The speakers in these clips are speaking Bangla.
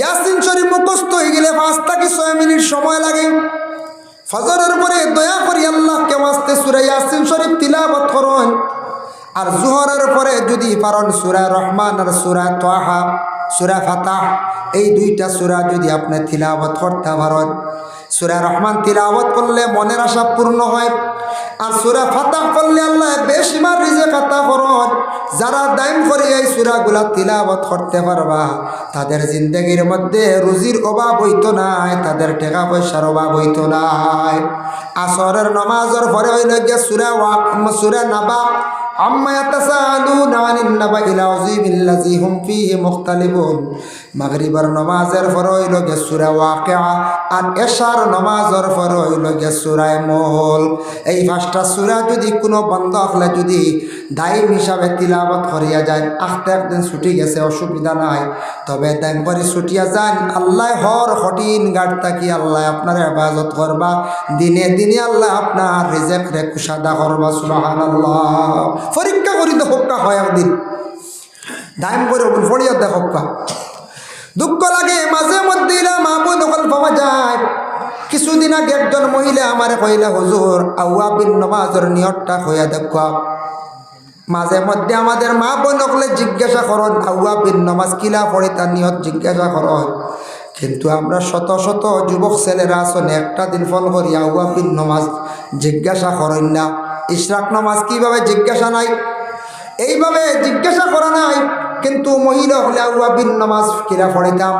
ইয়াসিন শরীফ মুখস্থ হয়ে গেলে পাঁচ থেকে ছয় মিনিট সময় লাগে। ফজরের পরে দয়া করি আল্লাহকে আসতে সুরে ইয়াসিন শরীফ তিলাবত করুন। আর জোহরের পরে যদি পারন সুরা রহমান আর সুরা তোহা সুরা ফাতাহ, এই দুইটা সুরা যদি আপনি তিলাবত করতে পারেন। সুরা রহমান তিলাবত করলে মনের আশা পূর্ণ হয়। আর সুরা ফাতাহ করলে আল্লাহ বেশিবার রিজে ফাতা করন। যারা দাইম করে এই সুরাগুলা তিলাবত করতে পারবা, তাদের জিন্দগির মধ্যে রুজির অভাব হইতো নাই, তাদের টাকা পয়সার অভাব হইতো নাই। আসরের নমাজের পরে হইল গিয়া সুরা সুরা নাবা। আম্মা ইয়াতাসাআলুনা আনিন নাবাইল আযীম আল্লাযী হুম ফীহি মুখতালিফুন মাগরিবের নামাজের পরে হইল গিয়া সূরা ওয়াকিআ আর এশার নামাজের পরে হইল গিয়া সূরা মুল। এই পাঁচটা সূরা যদি কোনো বন্ধ হলে যদি দায়ী হিসাবে তিলাবত করিয়া যায়, আখতে একদিন ছুটি গেছে, অসুবিধা নাই। তবে দাম করে ছুটিয়া যান, আল্লাহ হর কঠিন গাড় থাকি আল্লাহ আপনার হেফাজত করবা। দিনে দিনে আল্লাহ আপনার রিজেক রে কুসাদা করবা সুবাহান আল্লাহ পরীক্ষা করি তো হক্কা হয় একদিন। দাম করে ফড়িয়া দেখ দুঃখ লাগে, মাঝে মধ্যে এরা মা বোন নকল পাওয়া যায়। কিছুদিন আগে একজন মহিলা আমার কইলা, হুজুর, আউয়া বিন নমাজের নিয়তটা কইয়া দেখা। মাঝে মধ্যে আমাদের মা বোন সকলে জিজ্ঞাসা করন, আউয়া বিন নমাজ কিলা পড়ে তার নিয়ত জিজ্ঞাসা করন? কিন্তু আমরা শত শত যুবক ছেলেরা আসনে একটা দিন ফল করি, আউয়া বিন নমাজ জিজ্ঞাসা করেন না। ইশরাক নমাজ কীভাবে জিজ্ঞাসা নাই? এইভাবে জিজ্ঞাসা করা নাই। কিন্তু মহিলা হলে আউয়া বিন নমাজ কিলা পড়িতাম,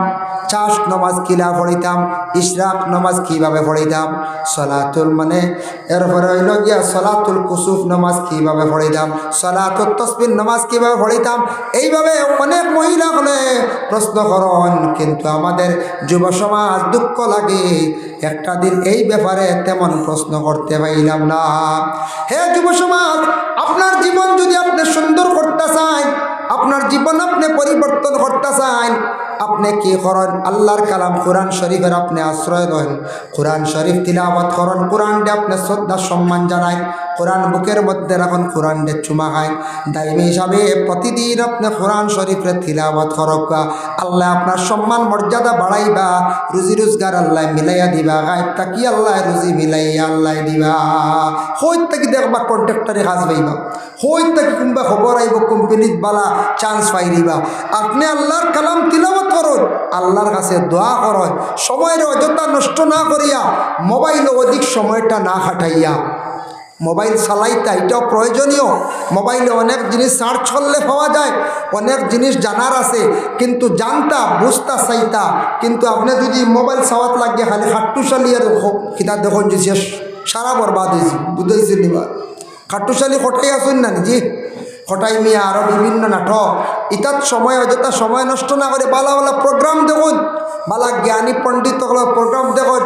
চাষ নমাজ কিলা পড়িতাম, ইশরাক নমাজ কীভাবে পড়িতাম, সলাতুল মানে এরপরে হইল গিয়া সলাতুল কুসুফ নমাজ কীভাবে পড়িতাম সলাতুল তসবির নমাজ কীভাবে পড়িতাম, এইভাবে অনেক মহিলা হলে প্রশ্ন করন, কিন্তু আমাদের যুব সমাজ দুঃখ লাগে। একটা দিন এই ব্যাপারে তেমন প্রশ্ন করতে পাইলাম না। হে যুব সমাজ, আপনার জীবন যদি আপনি আপনি কি করেন? আল্লাহর কালাম কোরআন শরীফের আপনি আশ্রয় দেন কোরআন শরীফ তিলাবাত করেন। কোরআনটা আপনি শ্রদ্ধা, সম্মান জানায়। কোরআন বুকের মধ্যে রাখুন কোরআনটা চুমা খায়। দায়ী হিসাবে প্রতিদিন আপনি কোরআন শরীফের তিলাবত করক আল্লাহ আপনার সম্মান, মর্যাদা বাড়াইবা, রুজি রোজগার আল্লাহ মিলাইয়া দিবা, গায়েব তাকি আল্লাহ রুজি মিলাইয়া আল্লাহ দিবা। হইত তাকি দেখবা কন্ট্রাক্টরে কাজ পাইবা, হইত তাকি কোনবা খবর আইব, কোম্পানিত বালা চান্স পাই দিবা আপনি আল্লাহর কালাম তিলাবত করুন, আল্লাহর কাছে দোয়া করুন, সময়ের অযথা নষ্ট না করিয়া, মোবাইলে অধিক সময়টা না খাটাইয়া। মোবাইল চালাইতা এটাও প্রয়োজনীয়। মোবাইলে অনেক জিনিস সার্চ করলে পাওয়া যায়, অনেক জিনিস জানার আছে, কিন্তু জানতা, বুঝতা, চাইতা, কিন্তু আপনি যদি মোবাইল চাওয়াত লাগে খালি হাট্টু চালিয়ে কিতা দেখুন যে শেষ সারা বরবাদ হয়েছে বুঝাইছে নিবা খাট্টুশালি খটাই আসুন না জি খটাই মিয়া আরও বিভিন্ন নাটক। ইতাত সময় অযথা সময় নষ্ট না করে বালা বালা প্রোগ্রাম দেখুন। বালা জ্ঞানী পণ্ডিত প্রোগ্রাম দেখুন।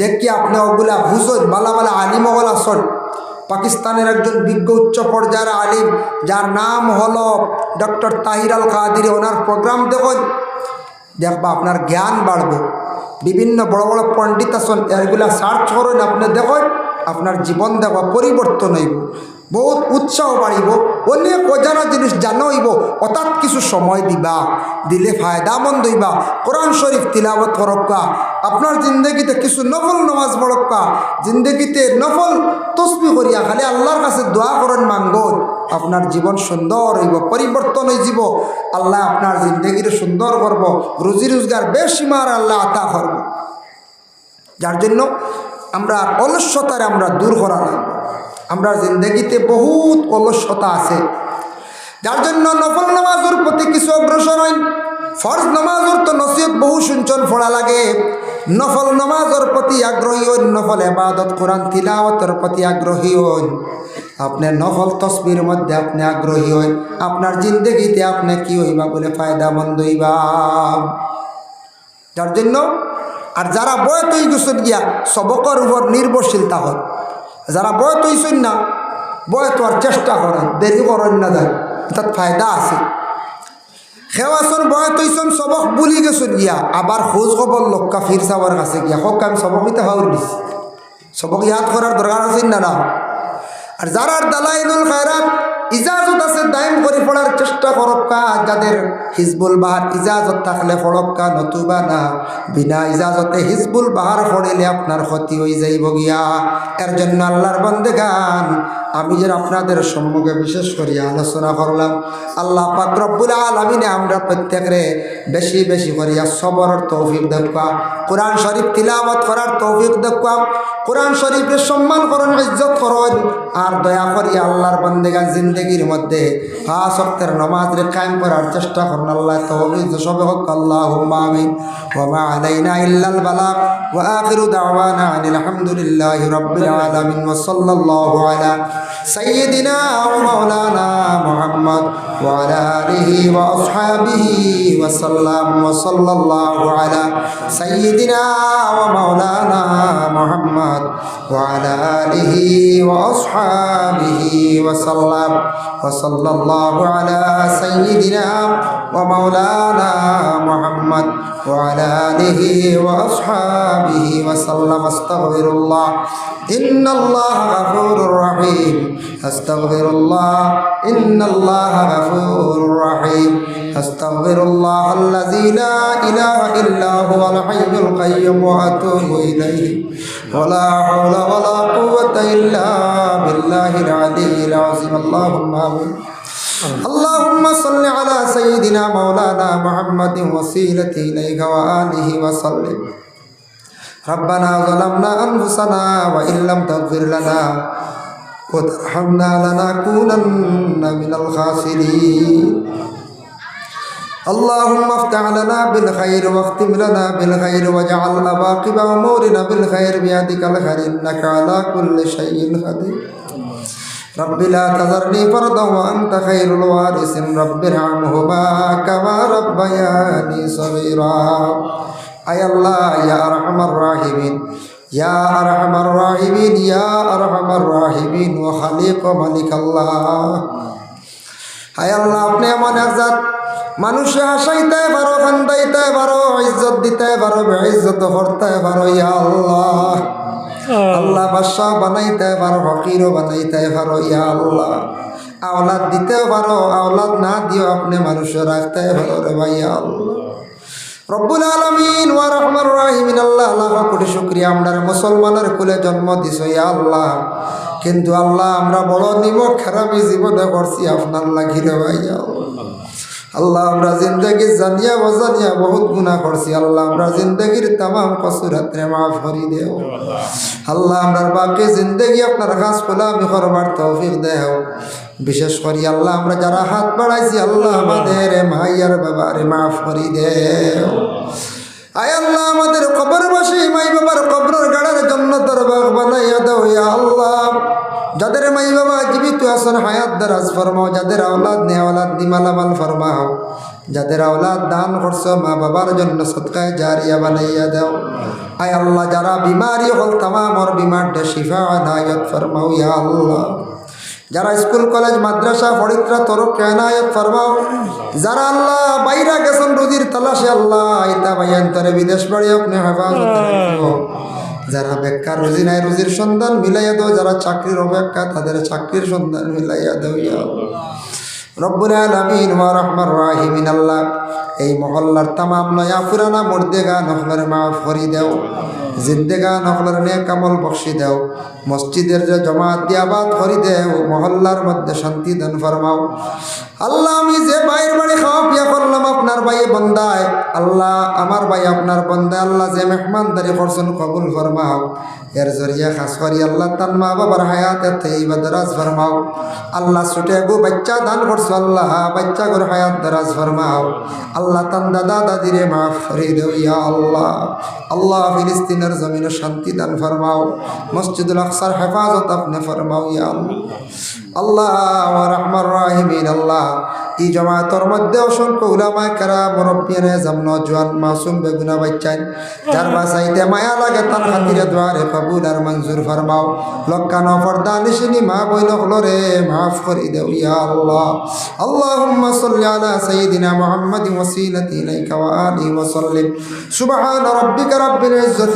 দেখি আপনি ওগুলা বুঝুন, বালা বালা আলিম ওগুলা আসন পাকিস্তানের একজন বিজ্ঞ উচ্চ পর্যায়ের আলিম, যার নাম হলো ডক্টর তাহির আল কাদির ওনার প্রোগ্রাম দেখুন। দেখবা আপনার জ্ঞান বাড়বে। বিভিন্ন বড় বড় পণ্ডিত আসন এগুলা সার্চ করুন, আপনি দেখুন, আপনার জীবন দেখবা পরিবর্তন হইব। বহুত উৎসাহ বাড়িব অনেক অজানা জিনিস জানো হইব অর্থাৎ কিছু সময় দিবা, দিলে ফায়দামন্দ হইবা কোরআন শরীফ তিলাবত করক্কা আপনার জিন্দগিতে কিছু নফল নমাজ পড়ক্কা জিন্দগিতে নফল তসবি করিয়া খালি আল্লাহর কাছে দোয়া করেন মাঙ্গন আপনার জীবন সুন্দর হইব পরিবর্তন হয়ে যাব। আল্লাহ আপনার জিন্দগির সুন্দর করব রুজি রোজগার বেশি মার আল্লাহ আতা করব যার জন্য আমরা অলস্যতার আমরা দূর করা লাগবো। আমরা জিন্দগিতে বহুত অলস্যতা আছে। যার জন্য নফল নামাজের প্রতি কিছু অগ্রসর হইন ফরজ নামাজের তো নসিহত বহু শুনছন ফোড়া লাগে। নফল নামাজের প্রতি আগ্রহী হইন, নফল এবাদত কোরআন তিলাওয়াতের প্রতি আগ্রহী হইন। আপনি নফল তসবির মধ্যে আপনি আগ্রহী হইন, আপনার জিন্দগিতে আপনি কি হইবা বলে ফায়দামন্দ হইবা। যার জন্য আর যারা বয় তৈ গুছন গিয়া সবকর উপর নির্ভরশীলতা হয়। যারা বয় তৈছেন না, বয় তো আর চেষ্টা করেন দেরি করেন না যায়। তার ফায়দা আছে। খেওয়াছন বয় তৈছন সবক বুলি গেছুন গিয়া। আবার খোঁজ খবর লক্কা ফির চাবৰ কাছে গিয়া। হোক আমি সবক ইতে হাউর দিছি। সবক ইয়াদ করার দরকার আছে না না? আর যারা দালাইনুল খায়রাত ইজাজত আছে, দায়ম করে পড়ার চেষ্টা করক্কা যাদের হিজবুল বাহার ইজাজত থাকলে পড়ক্কা নতুবা না, বিনা ইজাজতে হিজবুল বাহার পড়িলে আপনার ক্ষতি হয়ে যাইব গিয়া। এর জন্য আল্লাহর বন্দে গান আমি যে আপনাদের সম্মুখে বিশেষ করে আলোচনা করলাম আল্লাহ পাক রব্বুল আলমিনে আমরা প্রত্যেকরে বেশি বেশি করিয়া সবরের তৌফিক দেখবা কোরআন শরীফ তিলাবত করার তৌফিক দেখবা কোরআন শরীফের সম্মান করুন ইজ্জত করুন আর দয়া করিয়া আল্লাহর বন্দেগান জিন্দগির মধ্যে পাঁচ অক্টের নমাজরে কায়েম করার চেষ্টা করুন আল্লাহ তৌফিক সবে হোক আল্লাহ আমিন ওমা আলাইনা ইল্লাল বালাগ وآخر دعوانا أن الحمد لله رب العالمين وصلى الله على سيدنا ومولانا محمد وعلى آله وأصحابه وسلم وصلى الله على سيدنا ومولانا محمد وعلى آله وأصحابه وسلم وصلى الله على سيدنا ومولانا محمد وعلى آله وأصحابه وسلم. استغفر الله. إن الله غفور رحيم. أستغفر الله إن الله غفور رحيم أستغفر الله الذي لا إله إلا هو الحي القيوم وأتوب إليه ولا حول ولا قوة إلا بالله العلي العظيم اللهم آمين اللهم صل على سيدنا مولانا محمد وسيلة إليك وآله وسلم ربنا ظلمنا أنفسنا وإن لم تغفر لنا وترحمنا لنكونن من الخاسرين اللهم افتح لنا بالخير واختم لنا بالخير واجعل عواقب امورنا بالخير بيدك الخير انك على كل شيء قدير رب لا تذرني فردا وانت خير الوارثين رب ارحمهما كما ربياني صغيرا اي الله يا ارحم الراحمين আল্লাহ আল্লাহ আপনি এমন একজাত মানুষে হাসাইতে পারো কান্দাইতে পারো ইজ্জত দিতে পারো বেইজ্জত করতে পারো ইয়া আল্লাহ। আল্লাহ। বাদশাহ বানাইতে পারো ফকিরও বানাইতে পারো ইয়া আল্লাহ। আওলাদ দিতেও পারো আওলাদ না দিও আপনি মানুষে রাখতে পারো রে ভাই আল্লাহ। রব্বুল আলমিন ওয়া রহমান রাহিমিন আল্লাহ আল্লাহ কোটি শুক্রিয়া। আমরা মুসলমানের কুলে জন্ম দিছ আল্লাহ। কিন্তু আল্লাহ, আমরা বড় নিমক খারাপি জীবনে করছি, আপনার লাগিলে ভাই আল্লাহ। আমরা জিন্দগি জানিয়া বজানিয়া বহুত গুণা করছি, আল্লাহ। আমরা জিন্দগির তামাম কসুরাত্রে মাফ করি দেও। আল্লাহ আমরা বাকি জিন্দগি আপনার কাজ খোলা আমি করবার তৌফিক দেও। বিশেষ করি আল্লাহ, আমরা যারা হাত বাড়াইছি, আল্লাহ আমাদের মাইয়ার বাবারে মাফ করি আয় আল্লাহ, আমাদের কবর বসে মাই বাবার কবরের গাড়ার জন্য দরবার বানাইয়া দাও আল্লাহ। যাদের মাই বাবা জীবিত আছেন, হায়াত দারাজ ফরমাও, যাদের আওলাদ নে আওলাদ দিমালামাল ফরমাও, যাদের আওলাদ দান করছ, মা বাবার জন্য সৎকায় জারিয়া বানাইয়া দাও। আয় আল্লাহ, যারা বিমারি হল তামামর বিমারটা শিফা নায়ত ফরমাও, ইয়া আল্লাহ। যারা স্কুল, কলেজ, মাদ্রাসা ফরিদ্রা তরক কেনায়ত ফরমাও, যারা আল্লাহ বাইরা গেছেন রুজির তালাশে, আল্লাহ বিদেশ বাড়ি যারা বেকার, রুজি নাই, রুজির সন্ধান মিলাইয়া দাও, যারা চাকরির অপেক্ষা, তাদের চাকরির সন্ধান মিলাইয়া দাও, ইয়া আল্লাহ। এই মহল্লার তামাম নয়া, পুরানা, মুর্দেগা নখলের মাফ করি দেও জিন্দেগা নখলের নে কামল বক্সি দেও। মসজিদের যে জমাত দিয়াবাদ করি দেও, মহল্লার মধ্যে শান্তি দান ফরমাও। আল্লাহ, আমি যে ভাইয়ের বাড়ি খাওয়া পিয়া করলাম আপনার ভাই বন্দায়। আল্লাহ, আমার ভাই আপনার বন্দায়, আল্লাহ যে মেহমানদারি করছেন কবুল ফরমাও। এর জরিয়া খাস করি আল্লাহ, তার মা বাবার হায়াত এতে ইবাদরাজ ফরমাও। আল্লাহ ছুটে গো বাচ্চা দান করছ আল্লাহ, বাচ্চা গোর হায়াত দারাজ ফরমাও। আল্লাহ তান দাদা দাদিরে মাফ করে দেও ইয়া আল্লাহ। আল্লাহ ফিলিস্তিনের জমিনে শান্তি দান ফরমাও মসজিদুল আকসার হেফাজত আপনি ফরমাও ইয়া আল্লাহ আল্লাহ রহমান রাহিমিন আল্লাহ এই জমাতর মধ্যে অসংখ্য উলামা কারা মুরব্বিয়ানে জামন জোয়ান মাসুম বেগুনা বাচ্চান যার বাসাইতে মায়া লাগে তার খাতিরে দোয়ারে কবুল আর মঞ্জুর ফরমাও লক্কানো পর্দা নিশিনি মা বইন হলরে মাফ করে দেও ইয়া আল্লাহ اللهم صل على سيدنا محمد وسيلتي إليك وآله وسلم سبحان ربك رب العزة